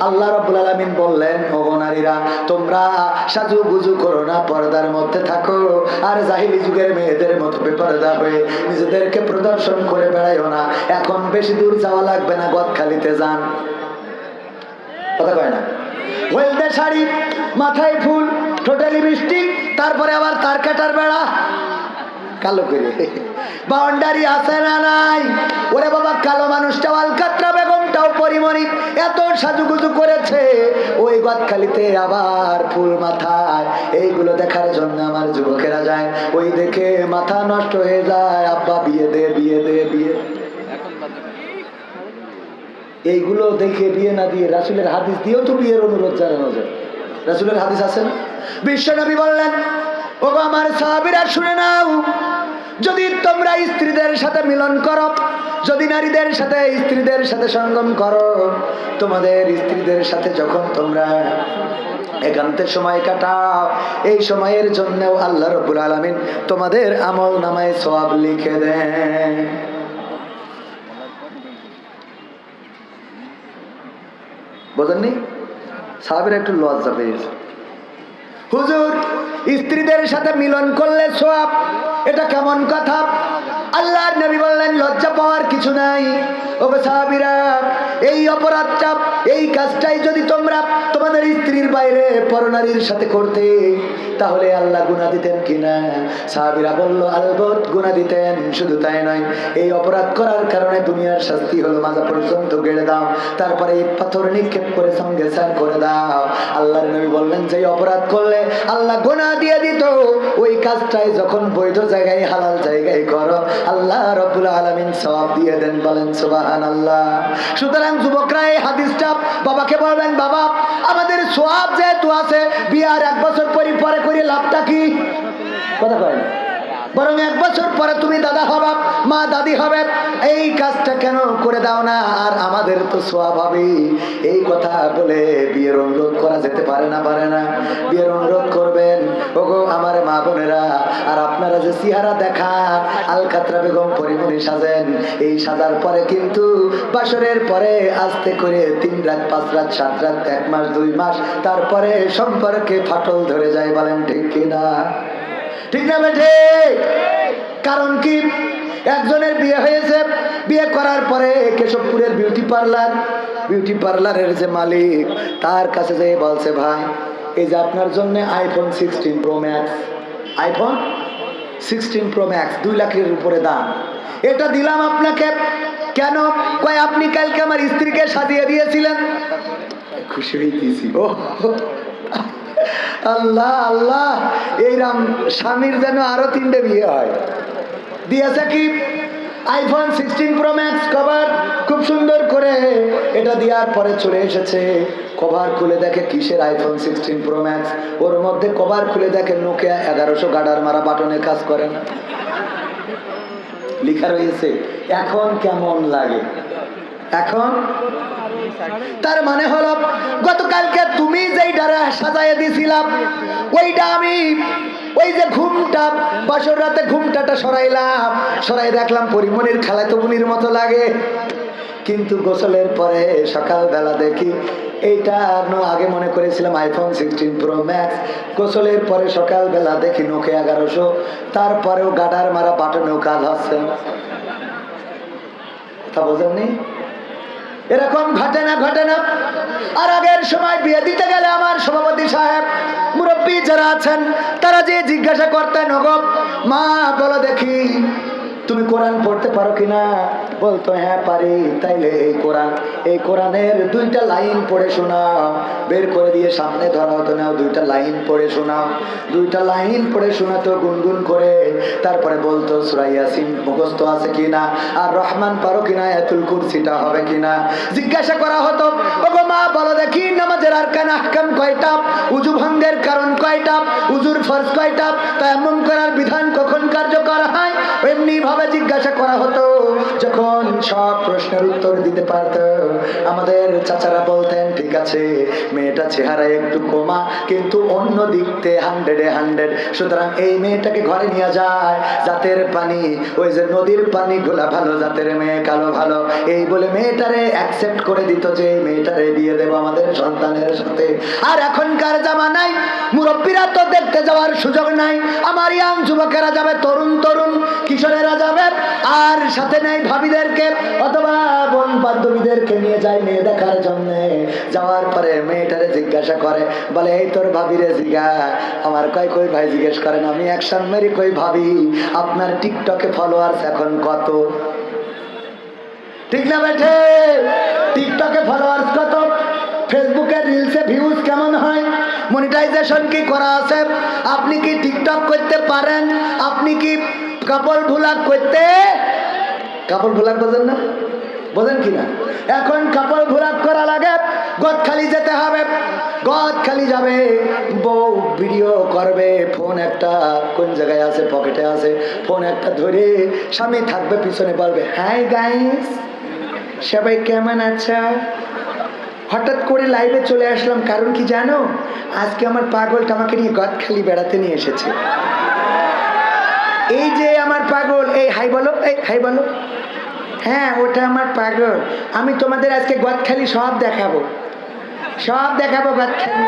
আল্লাহ রাব্বুল আলামিন বললেন নারীরা, তোমরা সাজু গুজু করো না, পর্দার মধ্যে থাকো। আর জাহিলি যুগের মেয়েদের মতো বেপরদা হয়ে নিজেদেরকে প্রদর্শন করে বেড়াইও না। এখন বেশি দূর যাওয়া লাগবে না, গদখালিতে যান। কথা কয় না? হলদে শাড়ি, মাথায় ফুল, টোটালি মিষ্টি, তারপরে আবার তার কাটার বেড়া। কালো করে। বাউন্ডারি আছে না নাই? ওরে বাবা, কালো মানুষটা আলকাত্রা পরিমণি এত সাজুগুজু করেছে, ওই গদখালিতে আবার ফুল মাথায়। এইগুলো দেখার জন্য আমার যুবকেরা যায়, ওই দেখে মাথা নষ্ট হয়ে যায়, আব্বা বিয়ে দে বিয়ে দে, বিয়ে এইগুলো দেখে বিয়ে না দিয়ে রাসুলের হাদিস দিয়েও তো বিয়ের অনুরোধ জানানো যায়। রাসুলের হাদিস আছে না? বিশ্বনবী বললেন ও আমার সাহাবিরা শুনে নাও, যদি তোমরা স্ত্রীদের সাথে মিলন করো যদি নারীদের সাথে, স্ত্রীদের সাথে সঙ্গম করো, তোমাদের স্ত্রীদের সাথে যখন তোমরা একান্তে সময় কাটাও, এই সময়ের জন্যও আল্লাহ রবুল আলমিন তোমাদের আমল নামায় সব লিখে দেন। বোঝেননি? সাহাবের একটু লজ্জা পেয়েছে হুজুর, স্ত্রীদের সাথে মিলন করলে সোয়াব এটা কেমন কথা? আল্লাহর নবী বললেন, লজ্জা পাওয়ার কিছু নাই। ও সাহাবিরা, এই অপরাধটা, এই কাজটাই যদি তোমরা তোমাদের স্ত্রীর বাইরে পরনারীর সাথে করতে, তাহলে আল্লাহ গুণা দিতেন কিনা? সাহাবীরা বলল, আলবত গুণা দিতেন, শুধু তাই নয়, এই অপরাধ করার কারণে দুনিয়ার শাস্তি হলো মাজা পর্যন্ত গেড়ে দাও, তারপরে এই পাথর নিক্ষেপ করে সঙ্গে স্যার করে দাও। আল্লাহর নবী বললেন, যে অপরাধ করলে আল্লাহ গোনা দিয়ে দিত, ওই কাজটাই যখন বৈধ জায়গায়, হালাল জায়গায় করো, আল্লাহ রব্বুল আলমিন সব দিয়ে দেন, বলেন সুবাহান আল্লাহ সুতরাং যুবকরা, এই হাদিসটা বাবাকে বলবেন, বাবা আমাদের সোয়াব যেহেতু আছে, বিয়ার এক বছর পরে পরে করে লাভটা কি? কথা কয় না। বরং এক বছর পরে তুমি দাদা হবা, মা দাদি হবে। এই কাজটা কেন করে দাও না? আর আমাদের তো হবে। এই কথা বলে বিয়ের অনুরোধ করা যেতে পারে না পারে না। বিয়ের অনুরোধ করবেন। ওগো আমার মা বোনেরা, আর আপনারা যে সিহারা দেখান আলকাতরা বেগম পরিমণি সাজেন, এই সাজার পরে কিন্তু বাসরের পরে আস্তে করে তিন রাত, পাঁচ রাত, সাত রাত, এক মাস, দুই মাস, তারপরে সম্পর্কে ফাটল ধরে যায় বলেন ঠিক কিনা? ঠিক না বেঠে কারণ কি? একজনের বিয়ে হয়েছে, বিয়ে করার পরে কেশবপুরের বিউটি পার্লার বিউটি পার্লারের যে মালিক, তার কাছে যে বলছে, ভাই, এই যে আপনার জন্য iPhone sixteen pro max iPhone sixteen pro max দুই লাখের উপরে দাম। এটা দিলাম আপনাকে। কেন? কয়, আপনি কালকে আমার স্ত্রীকে সাজিয়ে দিয়েছিলেন? খুশি হইতেছি। ও আল্লাহ আল্লাহ, এই রাম স্বামীর যেন আরও তিনটে বিয়ে হয়। দিয়েছে কি? IPhone sixteen pro max cover খুব সুন্দর করে। এটা দেওয়ার পরে চলে এসেছে। কভার খুলে দেখে কিসের আইফোন সিক্সটিন প্রো ম্যাক্স ওর মধ্যে কভার খুলে দেখে নোকিয়া এগারোশো গাডার মারা বাটনে কাজ করে না। লেখা রয়েছে, এখন কেমন লাগে? এখন তার মানে হলো, গতকালকে তুমি যেই ডারা সাজায় দিছিলাম ওইটা আমি ওই যে ঘুমটা, বাসর রাতে ঘুমটাটা সরাইলাম, সরাই দেখলাম পরিমণির খালাতো বুনির মতো লাগে। কিন্তু গোসলের পরে সকালবেলা দেখি, এইটা আগে মনে করেছিলাম আইফোন সিক্সটিন প্রো ম্যাক্স গোসলের পরে সকালবেলা দেখি নোকে এগারোশো, তারপরেও গাডার মারা বাটনেও কাজ হচ্ছে। না। কথা বোঝেননি? এরকম ঘটে না ঘটে না। আর আগের সময় বিয়ে দিতে গেলে আমার সভাপতি সাহেব, মুরব্বী যারা আছেন, তারা যে জিজ্ঞাসা করতেন, ওগো, মা, বলো দেখি, তুমি কোরআন পড়তে পারো কিনা? বলতো হ্যাঁ পারি। তাইলে এই কোরআন, এই কোরআনের দুইটা লাইন পড়ে শোনাও। বের করে দিয়ে সামনে ধরা হতো নাও দুইটা লাইন পড়ে শোনাও। দুইটা লাইন পড়ে শোনাতো গুনগুন করে। তারপরে বলতো সুরাইয়াসিন মুখস্থ আছে কিনা? আর রহমান পারো কিনা? এতুল কুরসিটা হবে কিনা? জিজ্ঞাসা করা হতো, ওগো মা, বলো দেখি, নামাজের আরকান আহকাম কয়টা? উজু ভঙ্গের কারণ কয়টা? উজুর ফরজ কয়টা? তা এমন করার বিধান কখন কার্যকর হয়? এমনি ভাবে জিজ্ঞাসা করা হতো, যখন সব প্রশ্নের উত্তর দিতে পারত। আমাদের চাচারা বলতেন, ঠিক আছে, মেয়েটা চেহারায় একটু কমা, কিন্তু অন্য দিকতে হান্ড্রেডে হান্ড্রেড সুতরাং এই মেয়েটাকে ঘরে নিয়ে যায়, জাতের পানি। ওই যে নদীর পানি গোলা ভালো, জাতের মেয়ে কালো ভালো। এই বলে মেয়েটারে অ্যাকসেপ্ট করে দিত যে এই মেয়েটারে বিয়ে দেবো আমাদের সন্তানের সাথে। আর এখনকার মুরব্বীরা তো দেখতে যাওয়ার সুযোগ নাই। আমার ইয়াং যুবকেরা যাবে, তরুণ তরুণ, কিশোরেরা যাবে, আর সাথে নেই ভাবিদেরকে, অথবা বোন বান্ধবীদেরকে নিয়ে যায় মেয়ে দেখার জন্য। যাওয়ার পরে মেয়েটারে জিজ্ঞাসা করে, বলে, এই তোর ভাবিরে জিগা আমার কয়, কই ভাই, জিজ্ঞেস করেন আমি অ্যাকশন মেরি কই ভাবি, আপনার টিকটকে ফলোয়ার্স এখন কত? ঠিক না বেঠে? টিকটকে ফলোয়ার্স কত? ফেসবুকে রিলসে ভিউজ কেমন হয়? মনিটাইজেশন কি করা আছে? আপনি কি টিকটক করতে পারেন? আপনি কি কাপড় ভুলাক করতে? কাপড় ভুলাক বোঝেন না? বোঝেন কি না? এখন কাপড় ভুলাক করা লাগে গদখালি যেতে হবে। গদখালি যাবে, বউ ভিডিও করবে ফোন একটা কোন জায়গায় আছে পকেটে আছে ফোন একটা ধরে স্বামী থাকবে, পিছনে বলবে হাই গাইস সবাই কেমন আছো? হঠাৎ করে লাইভে চলে আসলাম, কারণ কি জানো? আজকে আমার পাগলটা আমাকে নিয়ে গদখালি বেড়াতে নিয়ে এসেছে। এই যে আমার পাগল, এই, হাই বলো, এই, হাই বলো। হ্যাঁ ওটা আমার পাগল। আমি তোমাদের আজকে গদখালি সব দেখাবো। সব দেখাবো গদখালি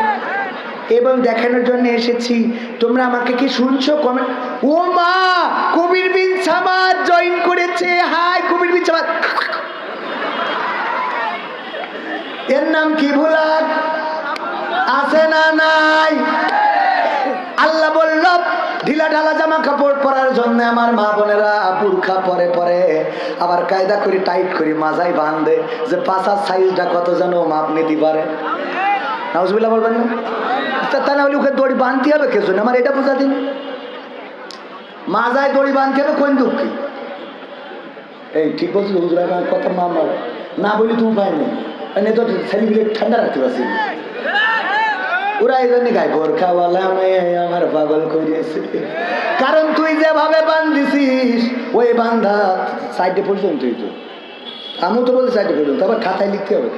এবং দেখানোর জন্য এসেছি। তোমরা আমাকে কি শুনছো? কমেন্ট ও মা কবির বিন সামাদ জয়েন করেছে। হাই কবির বিন সামাদ। এর নাম কি ভুলাক আছে না নাই? আল্লাহ বলল, ঢিলা ঢালা জামা কাপড় পরার জন্য আমার মা বোনেরা বুরখা পরে পরে আবার কায়দা করে, টাইট করে মাজাই বাঁধে যে পাশার সাইজটা কত যেন মাপ নিতে পারে। নাউজবিল্লা বলবেন না? তা না হলে ওকে দড়ি বাঁধতে হবে কিছু আমার এটা বোঝা দিন। মাজায় দড়ি বাঁধতে হবে কোন দুঃখী? এই ঠিক বলছি হুজুর কথা মা না বলি তুমি নেই। মানে তো ছেলেগুলো ঠান্ডা রাখতে পারছি। ওরা এই জন্য গায়ে বোরখাওয়ালা মেয়ে আমার পাগল করিয়েছে কারণ তুই যেভাবে বান্ধিছিস, ওই বান্ধা সাইডে পর্যন্ত তুই তো আমিও তো বলছি সাইডে পর্যন্ত, আবার খাতায় লিখতে হবে।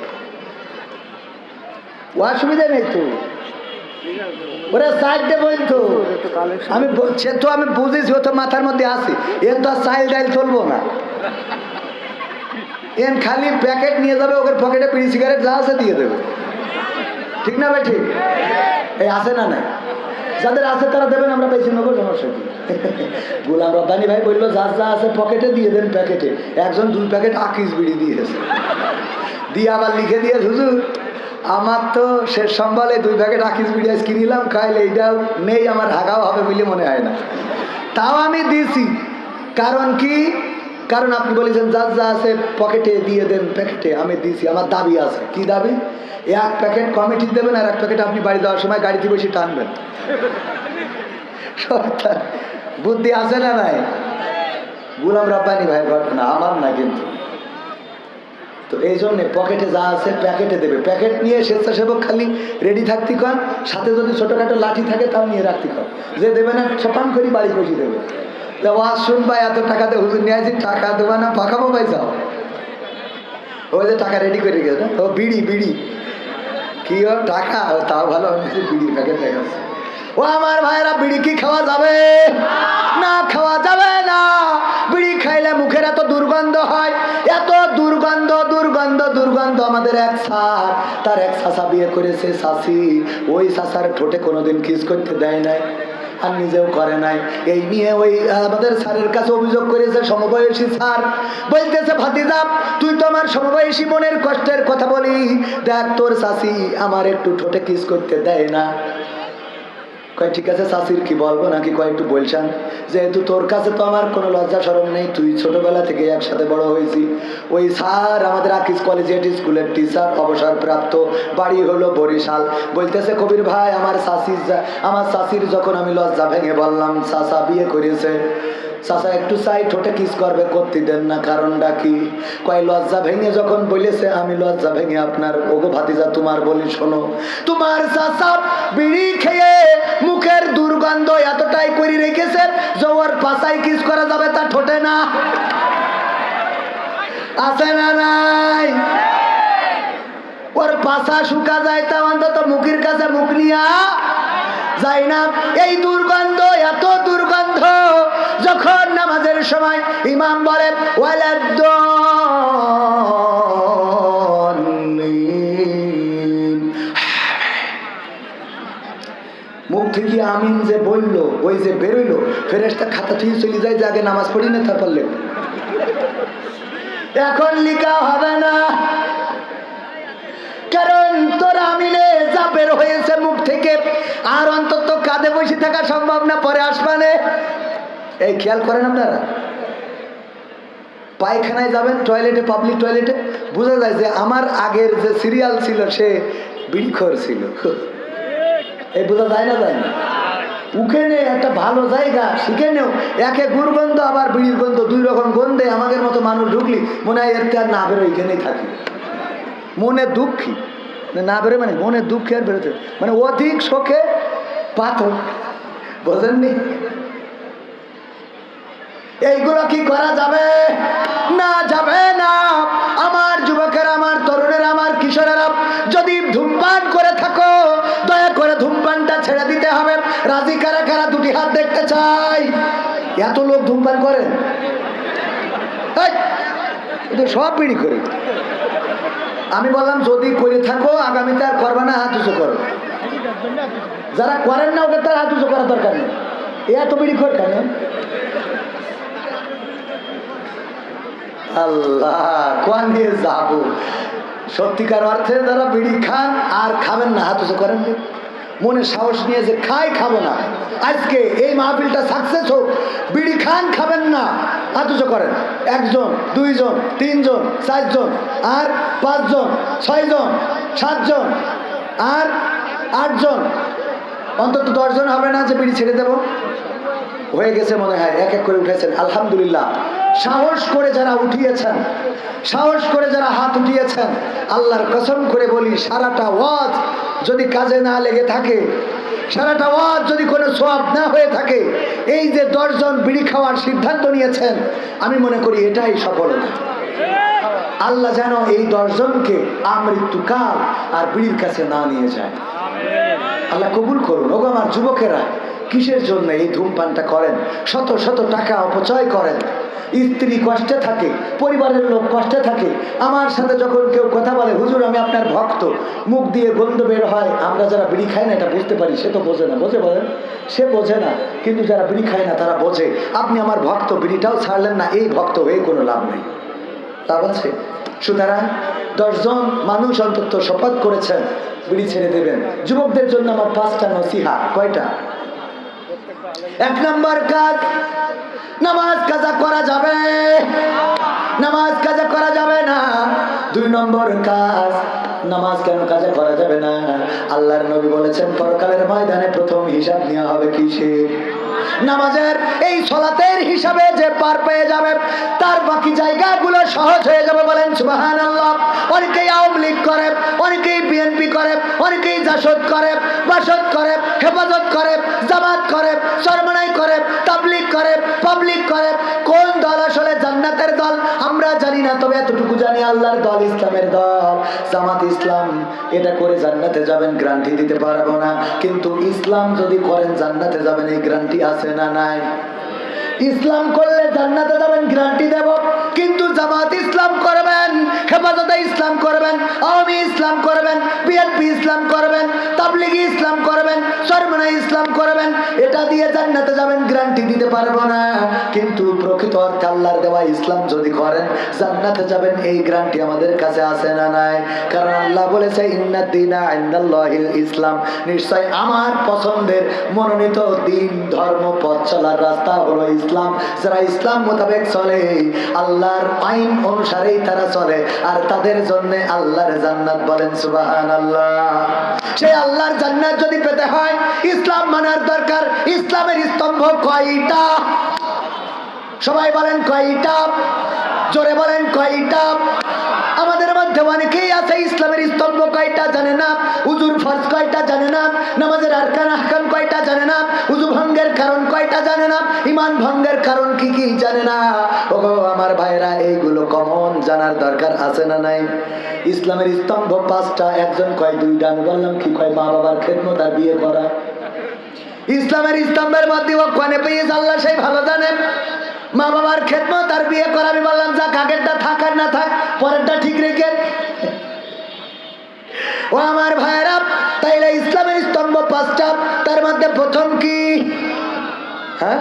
ও অসুবিধা নেই তো। ওরা সাইডে বলতো আমি সে তো আমি বুঝেছি, ও তো মাথার মধ্যে আছে। এর তো আর সাইল ডাইল চলবো না। এন খালি প্যাকেট নিয়ে যাবে ওকে পকেটে পিড়ি সিগারেট যা আছে দিয়ে দেবে। ঠিক না ভাই ঠিক? এই আছে না নাই? যাদের আছে তারা দেবেন, আমরা পেয়েছি নেব সমস্যা কি গোলাম রব্বানি ভাই বলল যার যা আছে পকেটে দিয়ে দেন প্যাকেটে। একজন দুই প্যাকেট আকিস বিড়ি দিয়েছে। দিয়ে আবার লিখে দিয়ে হুজুর, আমার তো শেষ সম্বলে দুই প্যাকেট আকিস বিড়ি আজ কিনিলাম খাইলে এইটাও নেই, আমার হাগাও হবে বলে মনে হয় না। তাও আমি দিয়েছি কারণ কি? কারণ আপনি বলেছেন যার যা আছে পকেটে দিয়ে দেন, প্যাকেটে, আমি দিয়েছি, আমার দাবি আছে। কি দাবি? এক প্যাকেট কমিটি দেবেন আর এক প্যাকেট আপনি বাড়ি দেওয়ার সময় গাড়িতে বসে টানবেন। বুদ্ধি আছে না নাই? গুলাম রাব্বানি ভাই, ঘটনা আমার না কিন্তু। তো এই জন্যে পকেটে যা আছে প্যাকেটে দেবে। প্যাকেট নিয়ে স্বেচ্ছাসেবক খালি রেডি থাকতে কন সাথে যদি ছোটোখাটো লাঠি থাকে তাও নিয়ে রাখতে কন যে দেবে না ছপান করি বাড়ি বসে দেবে। এত টাকা না যাও ওই যে টাকা রেডি করে ও বিড়ি বিড়ি। কি টাকা, তাও ভালো ও আমার ভাইরা বিড়ি কি খাওয়া যাবে? না, খাওয়া যাবে না। বিড়ি খাইলে মুখের এত দুর্গন্ধ হয়, এত দুর্গন্ধ দুর্গন্ধ দুর্গন্ধ আমাদের এক স্যার, তার এক শাসা বিয়ে করেছে শাসি ওই শাসার ঠোঁটে কোনোদিন কিস করতে দেয় নাই। আর নিজেও করে নাই। এই নিয়ে ওই আমাদের স্যারের কাছে অভিযোগ করেছে সমবয়সী স্যার। বলতেছে, ভাতিজা, তুই তো আমার সমবয়সী মনের কষ্টের কথা বলি। দেখ, তোর চাষি আমার একটু ঠোঁটে কিস করতে দেয় না। কয়, ঠিক আছে শাশির কি বলব নাকি কয়, একটু বলছেন যেহেতু তোর কাছে তো আমার কোনো লজ্জা সরম নেই, তুই ছোটবেলা থেকে একসাথে বড় হয়েছি। ওই স্যার, আমাদের আকিস কলেজিয়েট স্কুলের টিচার অবসরপ্রাপ্ত, বাড়ি হলো বরিশাল। বলতেছে, কবির ভাই, আমার আমার যখন আমি লজ্জা ভেঙে বললাম শাশা বিয়ে করেছে। চাচা একটু চাই, ঠোঁটে কিস করবে, করতে দেন না, কারণটা কি? কয়, লজ্জা ভেঙে যখন বলেছে, আমি লজ্জা ভেঙে আপনার, ওগো ভাতিজা, তোমার বলি শোনো। তোমার চাচা বিড়ি খেয়ে মুখের দুর্গন্ধ এতটাই করে রেখেছে যে পাশায় কিস করা যাবে তা ঠোঁটে না আছে না নাই ওর পাশা শুকা যায় তা অন্তত মুখের কাছে মুখ নিয়া যায় না এই দুর্গন্ধ, এত দুর্গন্ধ, যখন নামাজের সময় ইমাম বলে ওয়ালাদ্দল্লিন। থেকে আমিন যে বলল ওই যে বেরোইলো খাতা চলে যায় যে আগে নামাজ পড়ি না এখন লিখা হবে না। কারণ তোর আমিনে যা বের হয়েছে মুখ থেকে, আর অন্তত কাঁধে বসে থাকা সম্ভব না, পরে আসবানে এই খেয়াল করেন আপনারা? পায়খানায় যাবেন, টয়লেটে পাবলিক টয়লেটে বোঝা যায় যে আমার আগের যে সিরিয়াল ছিল সে বিড়িখর ছিল। এই বোঝা যায় না যায় না? উখেনে একটা ভালো জায়গা শিখে নেও একে গুরগন্ধ আবার বিড়ির গন্ধ দুই রকম গন্ধে আমাদের মতো মানুষ ঢুকলি মনে হয় এর আর না বেরো এখানেই থাকি। মনে দুঃখী। না, বেরো মানে মনে দুঃখে আর বেরোতে মানে অধিক শোকে পাথর। বোঝেননি? এইগুলো কি করা যাবে? না যাবে। কারা কারা হাত দেখতে চাই। এত লোক ধূমপান এ সব পিড়ি করে। আমি বললাম, যদি করে থাকো, আগামীতে আর করবে না, হাত উঁচু করো। যারা করেন না ওদের তার হাত উঁচু করার দরকার নেই। এত বিড়ি কর কেন? আল্লাহ, কোন যাব? সত্যিকার অর্থে যারা বিড়ি খান, আর খাবেন না, হাত উঁচু করেন। মনে সাহস নিয়ে যে খাই খাব না। আজকে এই মাহফিলটা সাকসেস হোক, বিড়ি খান খাবেন না হাত করেন। একজন, দুইজন, তিনজন, চারজন, আর পাঁচজন, ছয়জন, সাতজন, আর আটজন। অন্তত দশজন হবে না যে বিড়ি ছেড়ে দেবো? হয়ে গেছে মনে হয়, এক এক করে উঠেছেন। আলহামদুলিল্লাহ। সাহস করে যারা উঠিয়েছেন, সাহস করে যারা হাত উঠিয়েছেন, আল্লাহর কসম করে বলি, সারাটা ওয়াজ যদি কাজে না লেগে থাকে, সারাটা ওয়াজ যদি কোনো সোয়াব না হয়ে থাকে, এই যে দশজন বিড়ি খাওয়ার সিদ্ধান্ত নিয়েছেন, আমি মনে করি এটাই সফলতা। আল্লাহ যেন এই দশজনকে আমৃত্যুকাল আর বিড়ির কাছে না নিয়ে যায়। আল্লাহ কবুল করুন। ওগো আমার যুবকেরা কিসের জন্য এই ধূমপানটা করেন? শত শত টাকা অপচয় করেন। স্ত্রী কষ্টে থাকে, পরিবারের লোক কষ্টে থাকে। আমার সাথে যখন কেউ কথা বলে, হুজুর, আমি আপনার ভক্ত। মুখ দিয়ে গন্ধ বের হয়। আমরা যারা বিড়ি খাই না, এটা বুঝতে পারি, সে তো বোঝে না। বোঝে বলেন? সে বোঝে না, কিন্তু যারা বিড়ি খায় না, তারা বোঝে। আপনি আমার ভক্ত, বিড়িটাও ছাড়লেন না, এই ভক্ত হয়ে কোনো লাভ নেই। লাভ আছে? সুতরাং দশজন মানুষ অন্তত শপথ করেছেন, বিড়ি ছেড়ে দেবেন। যুবকদের জন্য আমার পাঁচটা নসিহা। কয়টা? এক নম্বর কাজ, নামাজ কাজা করা যাবে। নামাজ কাজা করা যাবে না। দুই নম্বর কাজ, নামাজ কেন কাজে করা যাবে না? আল্লাহর নবী বলেছেন, পরকালের ময়দানে প্রথম হিসাব নেওয়া হবে কিসের? নামাজের এই সলাতের হিসাবে যে পার পেয়ে যাবে, তার বাকি জায়গাগুলো সহজ হয়ে যাবে বলেন সুবাহান আল্লাহ অনেকেই আওয়ামী লীগ করে, অনেকেই বিএনপি করে, অনেকেই জাসদ করে, বাসদ করে, হেফাজত করে, জামাত করে সরমানাই করে তাবলিক করে, পাবলিক করে, কোন দল না, তবে এতটুকু জানি আল্লাহর দল ইসলামের দল। জামাত ইসলাম এটা করে জান্নাতে যাবেন গ্রান্টি দিতে পারব না। কিন্তু ইসলাম যদি করেন, জান্নাতে যাবেন, এই গ্রান্টি আছে না নাই? ইসলাম করলে জান্নাতে যাবেন গ্রান্টি দেব। কিন্তু জামাত ইসলাম করবেন, হেফাজতে ইসলাম করবেন, আওয়ামী ইসলাম করবেন, বিএনপি ইসলাম করবেন, তাবলিগি ইসলাম করবেন সরমনা ইসলাম করবেন, এটা দিয়ে জান্নাতে যাবেন, গ্যারান্টি দিতে পারব না। কিন্তু প্রকৃত অর্থে আল্লাহর দেওয়া ইসলাম যদি করেন, জান্নাতে যাবেন, এই গ্যারান্টি আমাদের কাছে আছে না নাই। কারণ আল্লাহ বলেছে ইন্নাদ্দিনা ইন্দাল্লাহিল ইসলাম। নিশ্চয় আমার পছন্দের মনোনীত দিন, ধর্ম, পথ চলার রাস্তা হলো ইসলাম। যারা ইসলাম মোতাবেক চলে আল্লাহর আইন অনুসারেই তারা চলে। আর তাদের জন্য আল্লাহর জান্নাত বলেন সুবাহান আল্লাহ সেই আল্লাহর জান্নাত যদি পেতে হয়, ইসলাম মানার দরকার। ইসলামের স্তম্ভ কয়টা? সবাই বলেন কয়টা? জোরে বলেন কয়টা? আমাদের মধ্যে অনেকেই আছে ইসলামের কয়টা জানে না? উজুর ফরজ কয়টা জানে না? নামাজের আরকান আহকাম কয়টা জানে না? উজু ভঙ্গের কারণ কয়টা জানে না? ইমান ভঙ্গের কারণ কি কি জানে না? ওগো, আমার ভাইরা এইগুলো কমন জানার দরকার আছে না নাই? ইসলামের স্তম্ভ পাঁচটা, একজন কয় দুইটা, আমি বললাম কি কয় মা বাবার খেদমত আর বিয়ে করা? ইসলামের স্তম্ভের মধ্যে ও কনে পেয়ে আল্লাহ সেই ভালো জানেন মা বাবার খেদমত আর বিয়ে করা, আমি বললাম, যাক, আগেরটা থাক আর না থাক, পরেরটা ঠিক রেখে ও আমার ভাইয়েরা, তাইলে ইসলামের স্তম্ভ পাঁচটা তার মধ্যে প্রথম কি? হ্যাঁ?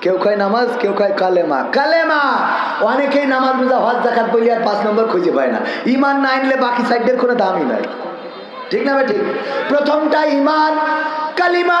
কেউ কয় নামাজ, কেউ কয় কালেমা। কালেমা! অনেকেই নামাজ বুঝা হজ জাকাত বলি আর পাঁচ নম্বর খুঁজে পায় না। ইমান না আনলে বাকি সাইডের কোনো দামই নাই। ঠিক না ভাই ঠিক প্রথমটা ইমান, কালিমা।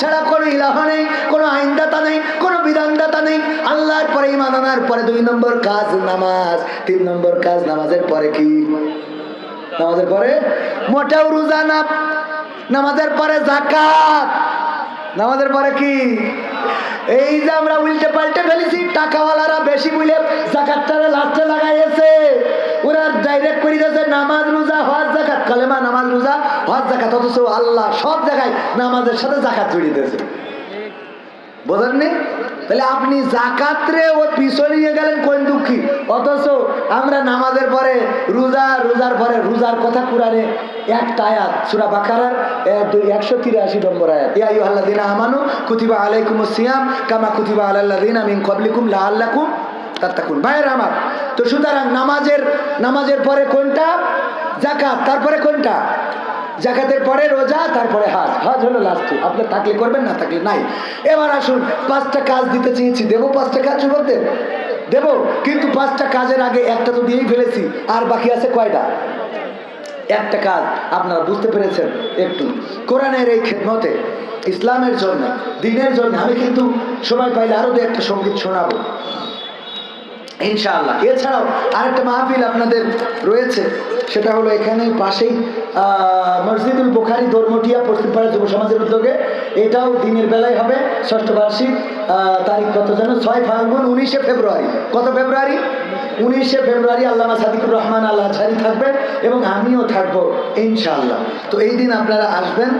ছাড়া কোনো ইলাহা নেই, কোনো আইনদাতা নেই, কোনো বিধানদাতা নেই। আল্লাহর পরে ইমান আনার পরে দুই নম্বর কাজ নামাজ, তিন নম্বর কাজ নামাজের পরে কি? নামাজের পরে মোটেও রোজা না, নামাজের পরে জাকাত নামাজের পরে কি? এই যে আমরা উল্টে পাল্টে ফেলেছি, টাকাওয়ালারা বেশি বুলে জাকাতটারে লাস্টে লাগাইছে ওরা ডাইরেক্ট করে দিয়েছে, নামাজ রোজা, হজ জাকাত। কালেমা নামাজ রোজা, হজ জাকাত, অথচ আল্লাহ সব জায়গায় নামাজের সাথে জাকাত জড়িয়ে দিয়েছে। বোঝেননি তাহলে আপনি জাকাতরে ও পিছনে নিয়ে গেলেন কোন দুঃখী? অথচ আমরা নামাজের পরে, রোজা, রোজার পরে, রোজার কথা আয়াত, সুরা বাকারার একশো তিরাশি নম্বর আমানু কুতিবা আলাইকুমুস সিয়াম কামা কুতিবা তো সুতরাং নামাজের নামাজের পরে কোনটা? জাকাত। তারপরে কোনটা? জাকাতের পরে রোজা, তারপরে হাজ। হাজ হলো লাস্টে আপনি থাকলে করবেন, না থাকলে নাই। এবার আসুন, পাঁচটা কাজ দিতে চেয়েছি। দেবো পাঁচটা কাজ যুবকদের দেব, কিন্তু পাঁচটা কাজের আগে একটা তো দিয়েই ফেলেছি। আর বাকি আছে কয়টা? একটা কাজ, আপনারা বুঝতে পেরেছেন একটু। কোরআনের এই খেদমতে, ইসলামের জন্য, দিনের জন্য, আমি কিন্তু সময় পাইলে আরও দু একটা সংগীত শোনাবো। ইনশাআল্লাহ। এছাড়াও আরেকটা মাহফিল আপনাদের রয়েছে, সেটা হলো এখানে পাশেই মসজিদুল বোখারি দর্মটিয়া পশ্চিমপাড়া যুব সমাজের উদ্যোগে। এটাও দিনের বেলায় হবে, ষষ্ঠ বার্ষিক তারিখ কত যেন? ছয় ফাল্গুন, উনিশে ফেব্রুয়ারি। কত ফেব্রুয়ারি? উনিশে ফেব্রুয়ারি আল্লামা সাদিকুর রহমান আল্লাহ ঝারি থাকবেন এবং আমিও থাকব, ইনশাআল্লাহ। তো এই দিন আপনারা আসবেন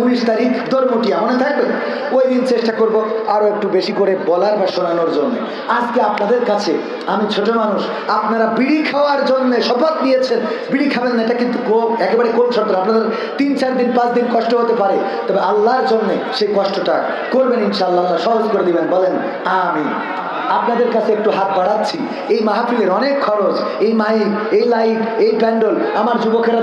উনিশ তারিখ দর্মটিয়া মনে থাকবেন ওই দিন চেষ্টা করব আরও একটু বেশি করে বলার বা শোনানোর জন্য। আজকে আপনাদের কাছে আমি ছোট মানুষ, আপনারা বিড়ি খাওয়ার জন্য শপথ নিয়েছেন। বিড়ি খাবেন না, এটা কিন্তু একেবারে কোন শর্ত। আপনাদের তিন, চার দিন, পাঁচ দিন কষ্ট হতে পারে। তবে আল্লাহর জন্য সেই কষ্টটা করবেন ইনশাল্লাহ আল্লাহ সহজ করে দিবেন, বলেন আমি আপনাদের কাছে একটু হাত বাড়াচ্ছি। এই মাহফিলের অনেক খরচ, এই মাইক, এই লাইট, এই প্যান্ডল, আমার যুবকেরা